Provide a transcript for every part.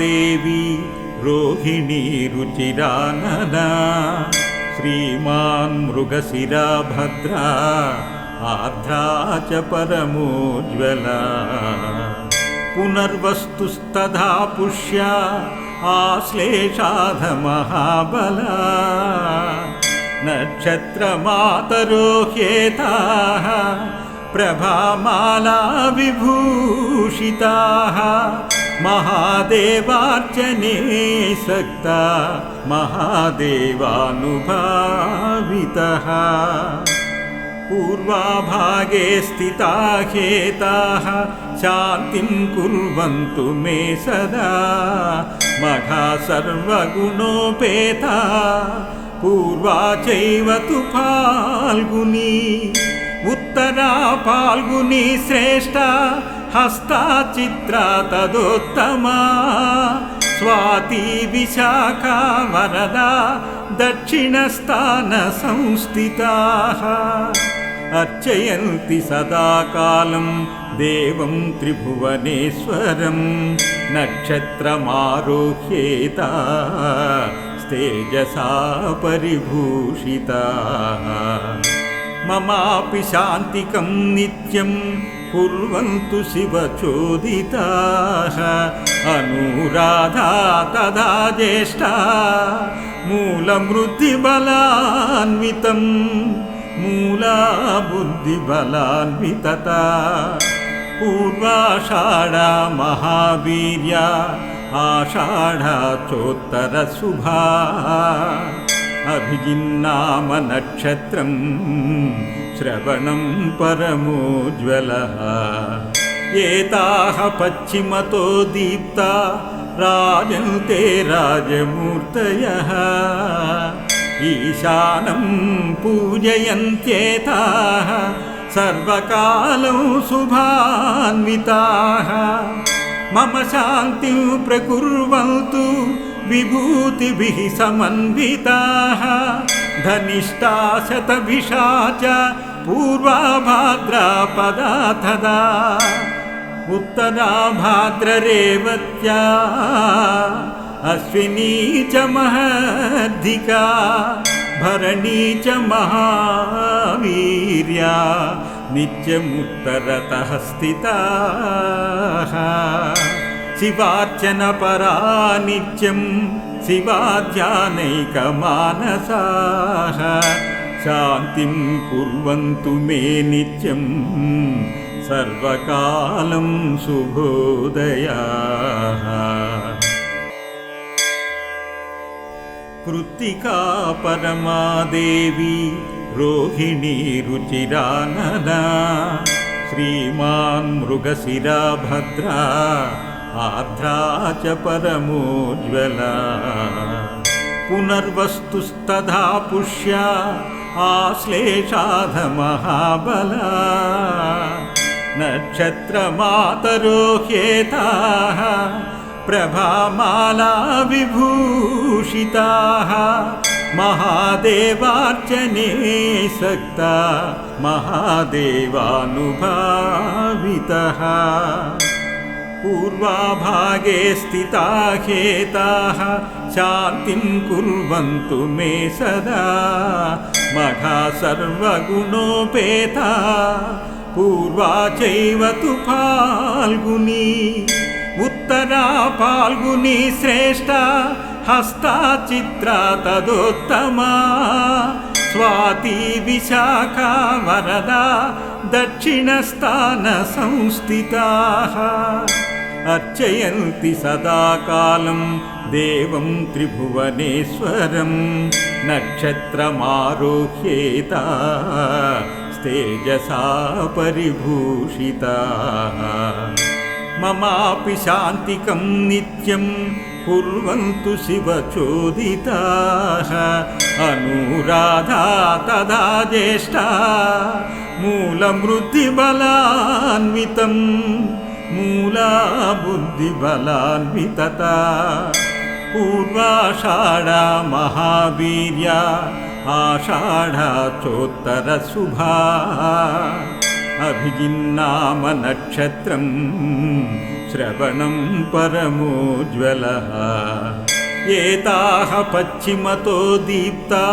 परमादेवी रोहिणी रुचिरानना श्रीमान् मृगशिरा भद्रा आर्द्रा च परमोज्ज्वला। पुनर्वस्तुस्तथा पुष्या आश्लेषाधमहाबला। नक्षत्रमातरो ह्येताः प्रभामाला विभूषिताः महादेवार्चने सक्ता महादेवानुभावितः। पूर्वाभागे स्थिता हेताः शान्तिं कुर्वन्तु मे सदा। मघा सर्वगुणोपेता पूर्वा चैव तु फाल्गुनी उत्तरा फाल्गुनी श्रेष्ठा हस्ता चित्रा तदोत्तमा स्वाती विशाखा वरदा दक्षिणस्थानसंस्थिताः अर्चयन्ति सदा कालं देवं त्रिभुवनेश्वरं नक्षत्रमारोह्येता तेजसा परिभूषिताः ममापि शान्तिकं नित्यं कुर्वन्तु शिवचोदिताः। अनुराधा तदा ज्येष्ठा। मूलमृद्धिबलान्वितं मूला बुद्धिबलान्वितता पूर्वाषाढा महावीर्या। आषाढाचोत्तरशुभा अभिजिन्नाम नक्षत्रं श्रवणं परमोज्ज्वलः। एताः पश्चिमतो दीप्ता राजन्ते राजमूर्तयः। ईशानं पूजयन्त्येताः सर्वकालं शुभान्विताः। मम शान्तिं प्रकुर्वन्तु विभूतिभिः समन्विताः। धनिष्ठा शतभिषा च पूर्वा भाद्रापदा तदा उत्तरा भाद्ररेवत्या अश्विनी च महद्धिका भरणी च महावीर्या। नित्यमुत्तरतः स्थिताः। शिवार्चनपरा नित्यं शिवाध्यानैकमानसाः शान्तिं कुर्वन्तु मे नित्यं सर्वकालं शुभोदयाः कृत्तिका परमादेवी रोहिणी रुचिरानना श्रीमान् मृगशिरा भद्रा आर्द्रा च परमोज्ज्वला पुनर्वस्तुस्तथा पुष्या आश्लेषाधमहाबला। नक्षत्रमातरो ह्येताः प्रभामाला विभूषिताः महादेवार्चने सक्ता महादेवानुभावितः पूर्वाभागे स्थिता हेताः शान्तिं कुर्वन्तु मे सदा। मघा सर्वगुणोपेता पूर्वा चैव तु फाल्गुनी उत्तरा फाल्गुनी श्रेष्ठा हस्ता चित्रा तदोत्तमा स्वाती विशाखा वरदा दक्षिणस्थानसंस्थिताः अर्चयन्ति सदा कालं देवं त्रिभुवनेश्वरं नक्षत्रमारोह्येता तेजसा परिभूषिताः। ममापि शान्तिकं नित्यं कुर्वन्तु शिवचोदिताः। अनुराधा तदा ज्येष्ठा। मूलमृद्धिबलान्वितं। मूला बुद्धिबलान्वितता पूर्वाषाढा महावीर्या। आषाढा चोत्तरशुभा अभिजिन्नाम नक्षत्रं श्रवणं परमोज्ज्वलः। एताः पश्चिमतो दीप्ता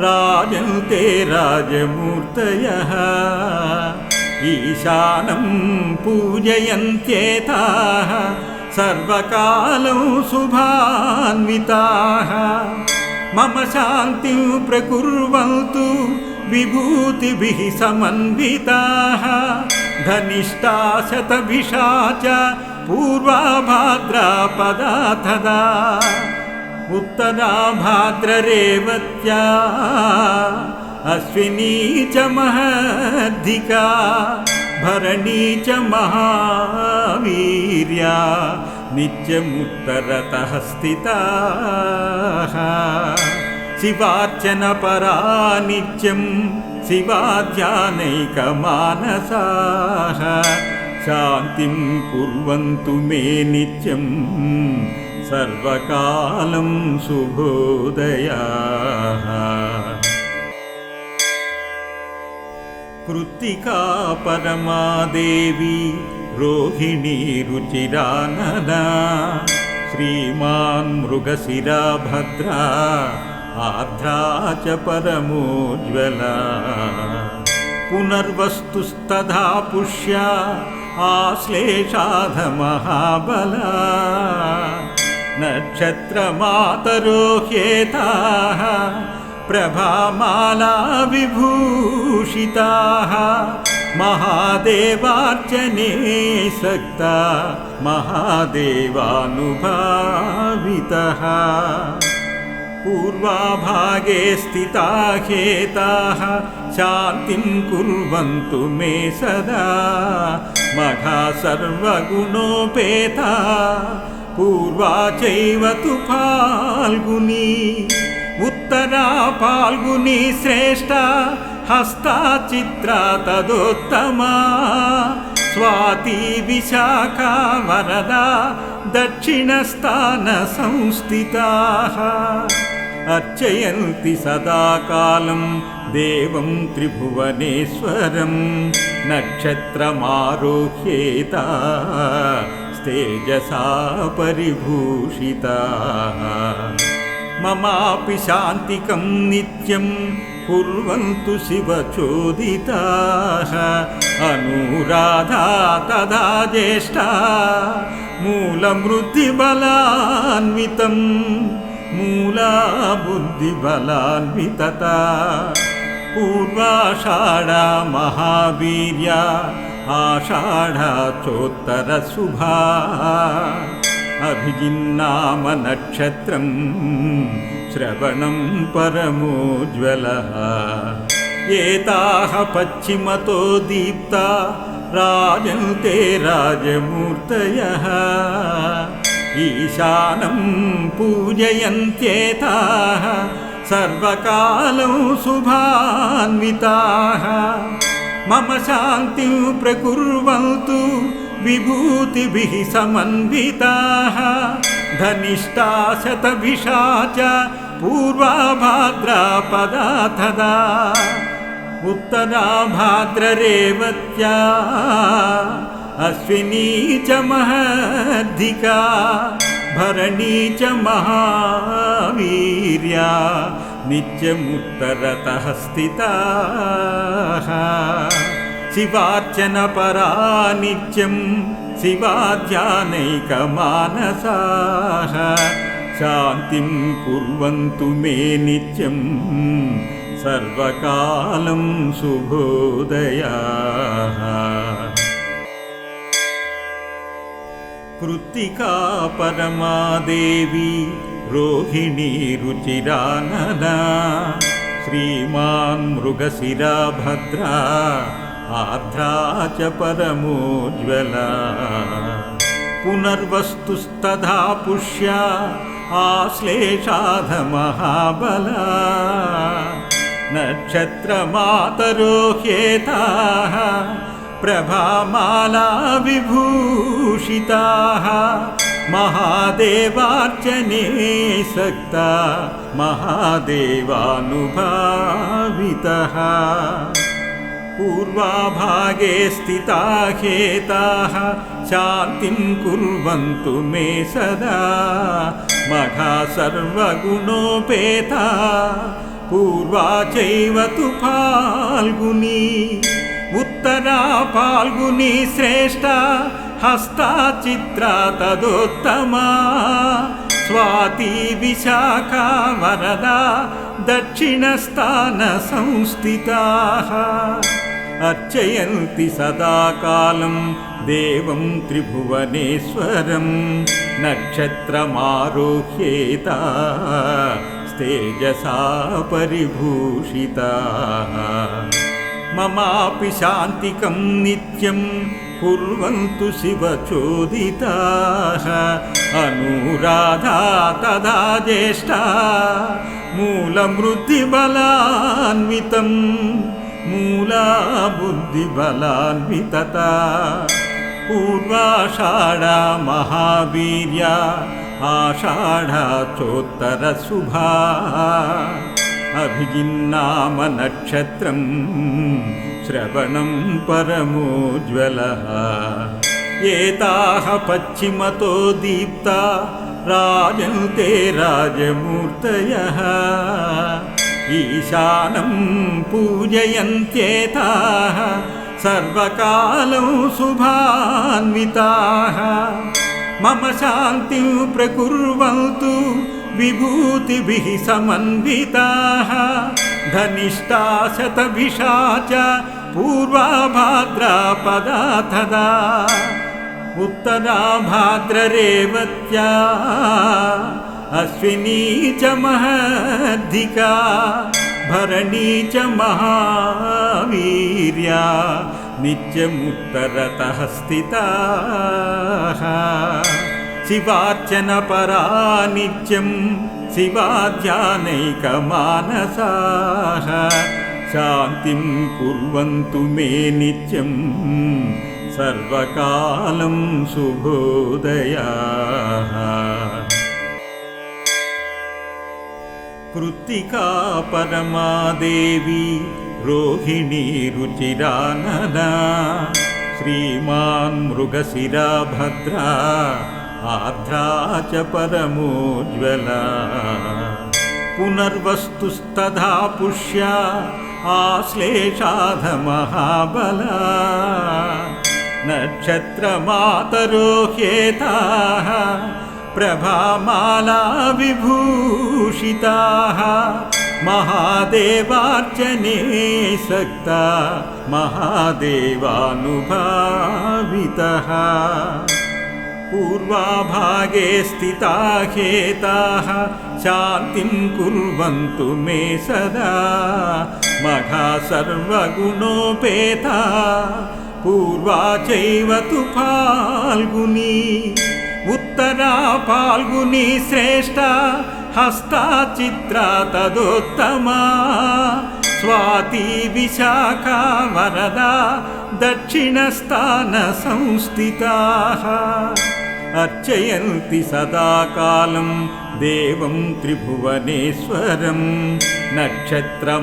राजन्ते राजमूर्तयः। ईशानं पूजयन्त्येताः सर्वकालं शुभान्विताः। मम शान्तिं प्रकुर्वन्तु विभूतिभिः समन्विताः धनिष्ठा शतभिषा च पूर्वा भाद्रापदा तदा उत्तरा भाद्ररेवत्या अश्विनी च महद्धिका भरणी च महावीर्या नित्यमुत्तरतः स्थिताः शिवार्चनपरा नित्यं शिवाध्यानैकमानसाः शान्तिं कुर्वन्तु मे नित्यं सर्वकालं शुभोदयाः कृत्तिका परमादेवी रोहिणी रुचिरानना श्रीमान् मृगशिरा भद्रा आर्द्रा च परमोज्ज्वला। पुनर्वस्तुस्तथा पुष्या आश्लेषाधमहाबला। नक्षत्रमातरो ह्येताः प्रभामाला विभूषिताः महादेवार्चने सक्ता महादेवानुभावितः पूर्वाभागे स्थिता हेताः शान्तिं कुर्वन्तु मे सदा। मघा सर्वगुणोपेता पूर्वा चैव तु फाल्गुनी। उत्तरा फाल्गुनी श्रेष्ठा हस्ता चित्रा तदोत्तमा। स्वाती विशाखा वरदा दक्षिणस्थानसंस्थिताः अर्चयन्ति सदा कालं देवं त्रिभुवनेश्वरं नक्षत्रमारोह्येता तेजसा परिभूषिताः ममापि शान्तिकं नित्यं कुर्वन्तु शिवचोदिताः अनुराधा तदा ज्येष्ठा मूलमृद्धिबलान्वितं मूला बुद्धिबलान्वितता पूर्वाषाढा महावीर्या आषाढाचोत्तरशुभा अभिजिन्नाम नक्षत्रं श्रवणं परमोज्ज्वलः। एताः पश्चिमतो दीप्ता राजन्ते राजमूर्तयः ईशानं पूजयन्त्येताः सर्वकालं शुभान्विताः। मम शान्तिं प्रकुर्वन्तु विभूतिभिः समन्विताः। धनिष्ठा शतभिषा च पूर्वा भाद्रापदा तदा उत्तरा भाद्ररेवत्या अश्विनी च महद्धिका भरणी च महावीर्या नित्यमुत्तरतः स्थिताः शिवार्चनपरा नित्यं शिवाध्यानैकमानसाः। शान्तिं कुर्वन्तु मे नित्यं सर्वकालं शुभोदयाः कृत्तिका परमादेवी रोहिणी रुचिरानना श्रीमान् मृगशिरा भद्रा आर्द्रा च परमोज्ज्वला। पुनर्वस्तुस्तथा पुष्या आश्लेषाधमहाबला। नक्षत्रमातरो ह्येताः प्रभामाला विभूषिताः महादेवार्चने सक्ता महादेवानुभावितः। पूर्वाभागे स्थिता हेताः शान्तिं कुर्वन्तु मे सदा। मघा सर्वगुणोपेता पूर्वा चैव तु फाल्गुनी उत्तरा फाल्गुनी श्रेष्ठा हस्ता चित्रा तदुत्तमा स्वाती विशाखा वरदा दक्षिणस्थानसंस्थिताः अर्चयन्ति सदा कालं देवं त्रिभुवनेश्वरं नक्षत्रमारोह्येता तेजसा परिभूषिताः ममापि शान्तिकं नित्यं कुर्वन्तु शिवचोदिताः। अनुराधा तदा ज्येष्ठा मूलमृद्धिबलान्वितं मूला बुद्धिबलान्वितता पूर्वाषाढा महावीर्या आषाढाचोत्तरशुभा अभिजिन्नाम नक्षत्रं श्रवणं परमोज्ज्वलः। एताः पश्चिमतो दीप्ता राजन्ते राजमूर्तयः। ईशानं पूजयन्त्येताः सर्वकालं शुभान्विताः। मम शान्तिं प्रकुर्वन्तु विभूतिभिः समन्विताः धनिष्ठा शतभिषा च पूर्वाभाद्रापदा तदा उत्तरा भाद्ररेवत्या अश्विनी च महद्धिका भरणी च महावीर्या नित्यमुत्तरतः स्थिताः शिवार्चनपरा नित्यं शिवाध्यानैकमानसाः शान्तिं कुर्वन्तु मे नित्यं सर्वकालं शुभोदयाः कृत्तिका परमा देवी रोहिणी रुचिरानना श्रीमान् मृगशिरा भद्रा आर्द्रा च परमोज्ज्वला। पुनर्वस्तुस्तथा पुष्या आश्लेषाधमहाबला। नक्षत्रमातरो ह्येताः प्रभामाला विभूषिताः महादेवार्चने सक्ता महादेवानुभावितः पूर्वाभागे स्थिता हेताः शान्तिं कुर्वन्तु मे सदा। मघा सर्वगुणोपेता पूर्वा चैव तु फाल्गुनी। उत्तरा फाल्गुनी श्रेष्ठा हस्ता चित्रा तदुत्तमा। स्वाती विशाखा वरदा दक्षिणस्थानसंस्थिताः। अर्चयन्ति सदा कालं देवं त्रिभुवनेश्वरं नक्षत्रमारोह्येता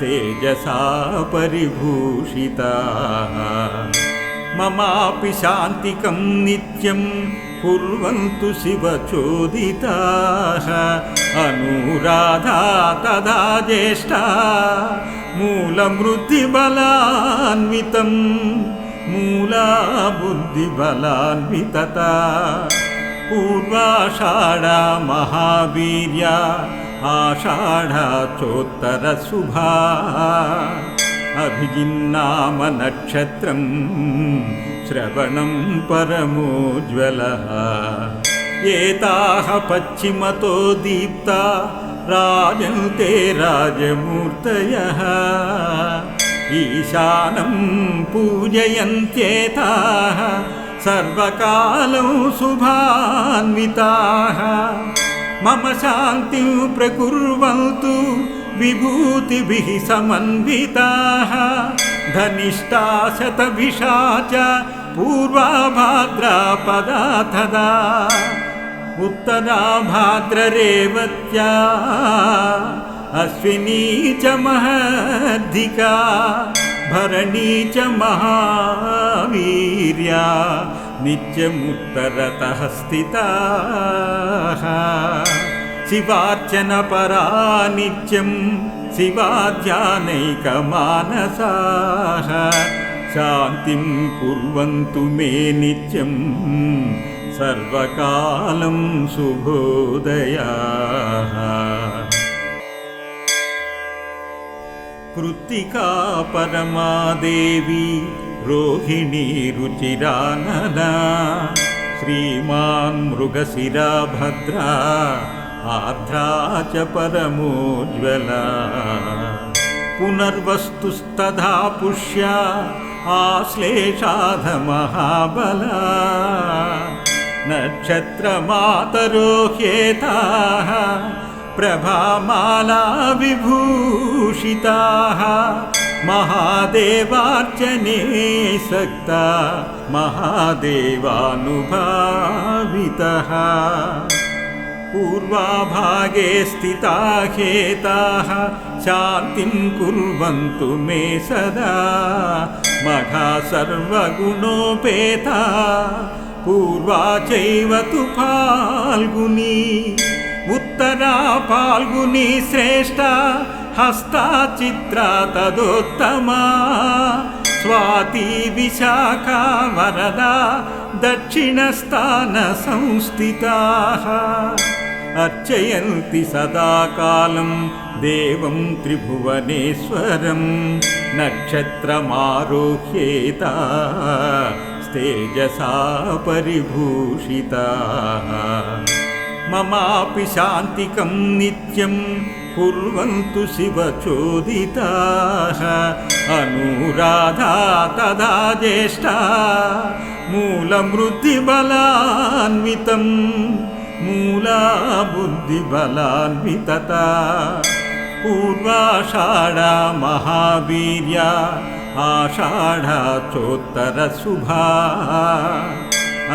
तेजसा परिभूषिताः। ममापि शान्तिकं नित्यं कुर्वन्तु शिवचोदिताः। अनुराधा तदा ज्येष्ठा मूलमृद्धिबलान्वितं मूला बुद्धिबलान्वितता पूर्वाषाढा महावीर्या आषाढाचोत्तरशुभा अभिजिन्नाम नक्षत्रं श्रवणं परमोज्ज्वलः। एताः पश्चिमतो दीप्ता राजन्ते राजमूर्तयः। ईशानं पूजयन्त्येताः सर्वकालं शुभान्विताः। मम शान्तिं प्रकुर्वन्तु विभूतिभिः समन्विताः। धनिष्ठा शतभिषा च पूर्वा भाद्रापदा तदा उत्तरा भाद्ररेवत्या अश्विनी च महद्धिका भरणी च महावीर्या नित्यमुत्तरतः स्थिताः। शिवार्चनपरा नित्यं शिवाध्यानैकमानसाः। शान्तिं कुर्वन्तु मे नित्यं सर्वकालं शुभोदयाः कृत्तिका परमादेवी रोहिणी रुचिरानना श्रीमान् मृगशिरा भद्रा आर्द्रा च परमोज्ज्वला। पुनर्वस्तुस्तथा पुष्या आश्लेषाधमहाबला नक्षत्रमातरो ह्येताः प्रभामाला विभूषिताः महादेवार्चने सक्ता महादेवानुभावितः। पूर्वाभागे स्थिता हेताः शान्तिं कुर्वन्तु मे सदा। मघा सर्वगुणोपेता पूर्वा चैव तु फाल्गुनी उत्तरा फाल्गुनी श्रेष्ठा हस्ता चित्रा तदोत्तमा स्वाती विशाखा वरदा दक्षिणस्थानसंस्थिताः अर्चयन्ति सदा कालं देवं त्रिभुवनेश्वरं नक्षत्रमारोह्येता तेजसा परिभूषिताः। ममापि शान्तिकं नित्यं कुर्वन्तु शिवचोदिताः अनुराधा तदा ज्येष्ठा मूलमृद्धिबलान्वितं मूला बुद्धिबलान्वितता पूर्वाषाढा महावीर्या आषाढाचोत्तरशुभा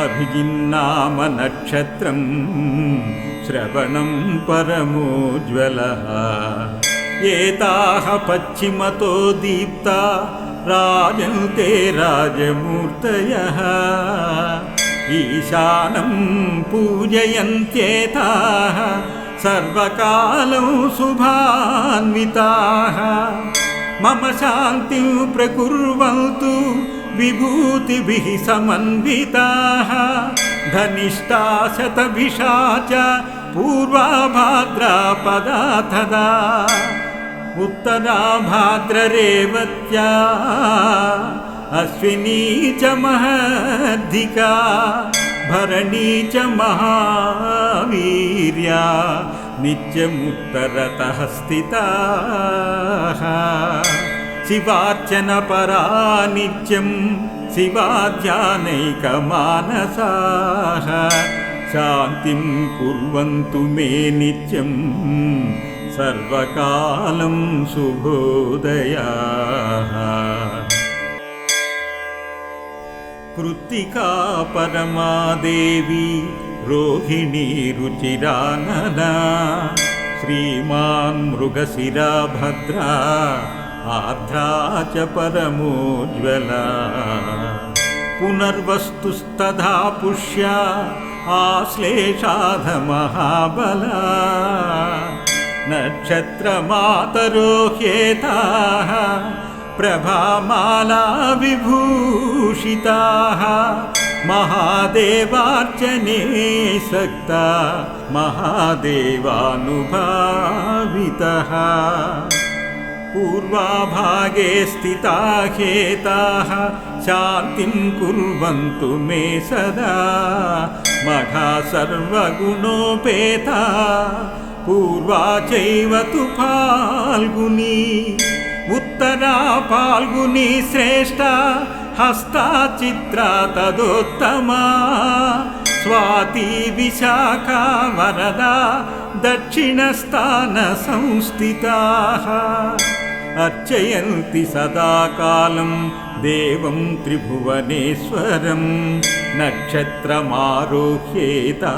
अभिजिन्नाम नक्षत्रं श्रवणं परमोज्ज्वलः। एताः पश्चिमतो दीप्ता राजन्ते राजमूर्तयः। ईशानं पूजयन्त्येताः सर्वकालं शुभान्विताः मम शान्तिं प्रकुर्वन्तु विभूतिभिः समन्विताः। धनिष्ठा शतभिषा च पूर्वा भाद्रा पदा तदा उत्तरा भाद्ररेवत्या अश्विनी च महद्धिका भरणी च महावीर्या नित्यमुत्तरतः स्थिताः शिवार्चनपरा नित्यं शिवाध्यानैकमानसाः। शान्तिं कुर्वन्तु मे नित्यं सर्वकालं शुभोदयाः कृत्तिका परमादेवी रोहिणी रुचिरानना श्रीमान् मृगशिरा भद्रा आर्द्रा च परमोज्ज्वला। पुनर्वस्तुस्तथा पुष्या आश्लेषाधमहाबला नक्षत्रमातरो ह्येताः प्रभामाला विभूषिताः महादेवार्चने सक्ता महादेवानुभावितः। पूर्वाभागे स्थिता हेताः शान्तिं कुर्वन्तु मे सदा। मघा सर्वगुणोपेता पूर्वा चैव तु फाल्गुनी। उत्तरा फाल्गुनी श्रेष्ठा हस्ता चित्रा तदोत्तमा स्वाती विशाखा वरदा दक्षिणस्थानसंस्थिताः अर्चयन्ति सदा कालं देवं त्रिभुवनेश्वरं नक्षत्रमारोह्येता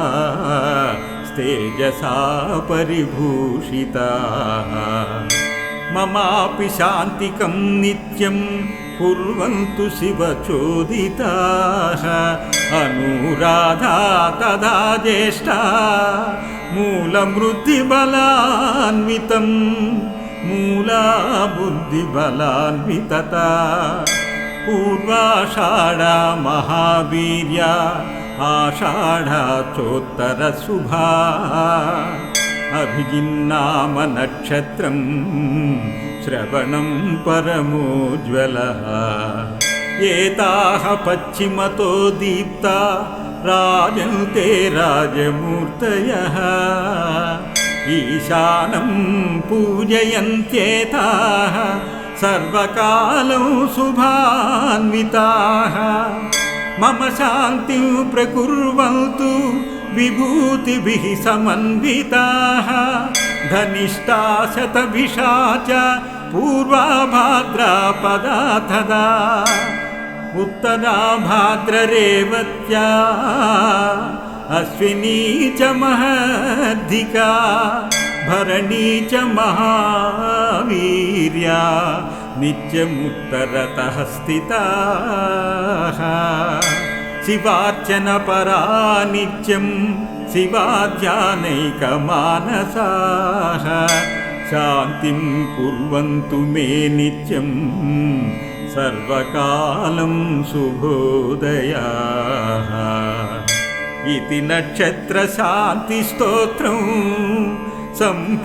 पुंस्तेजसा परिभूषिताः ममापि शान्तिकं नित्यं कुर्वन्तु शिवचोदिताः। अनुराधा तदा ज्येष्ठा। मूलमृद्धिबलान्वितं। मूला बुद्धिबलान्वितता पूर्वाषाढा महावीर्या। आषाढा चोत्तरशुभा अभिजिन्नाम नक्षत्रं श्रवणं परमोज्ज्वलः। एताः पश्चिमतो दीप्ता राजन्ते राजमूर्तयः। ईशानं पूजयन्त्येताः सर्वकालं शुभान्विताः। मम शान्तिं प्रकुर्वन्तु विभूतिभिः समन्विताः। धनिष्ठा शतभिषा च पूर्वा भाद्रापदा तदा उत्तरा भाद्ररेवत्या अश्विनी च महद्धिका भरणी च महावीर्या। नित्यमुत्तरतः स्थिताः। शिवार्चनपरा नित्यं शिवाध्यानैकमानसाः शान्तिं कुर्वन्तु मे नित्यं सर्वकालं शुभोदयाः इति नक्षत्रशान्तिस्तोत्रं सम्पूर्णम्